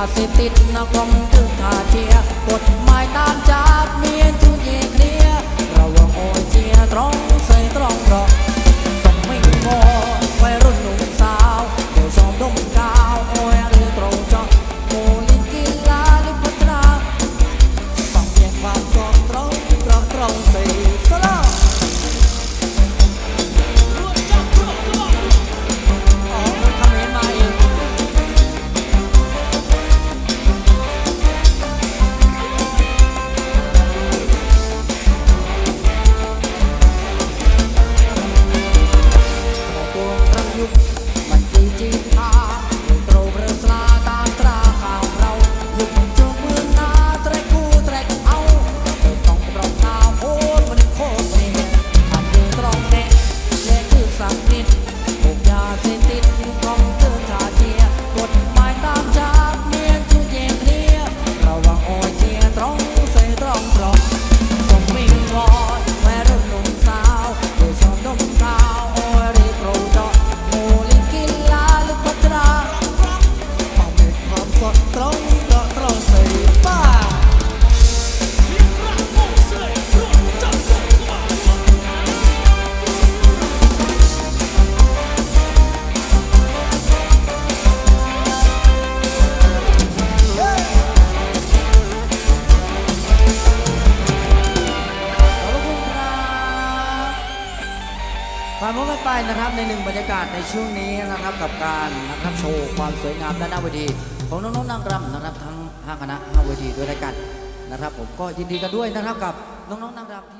าสิติดนะคอมพิวเตอร์เทียกฎหมายตามจับเมีย ความพบกันไปนะครับในหนึ่งบรรยากาศในช่วงนี้นะครับกับการนะครับโชว์ความสวยงามด้านหน้าเวทีของน้องๆนางรำนะครับทั้งห้าคณะห้าเวทีด้วยกันนะครับ ผมก็ยินดีกันด้วยนะครับกับน้องๆนางรำที่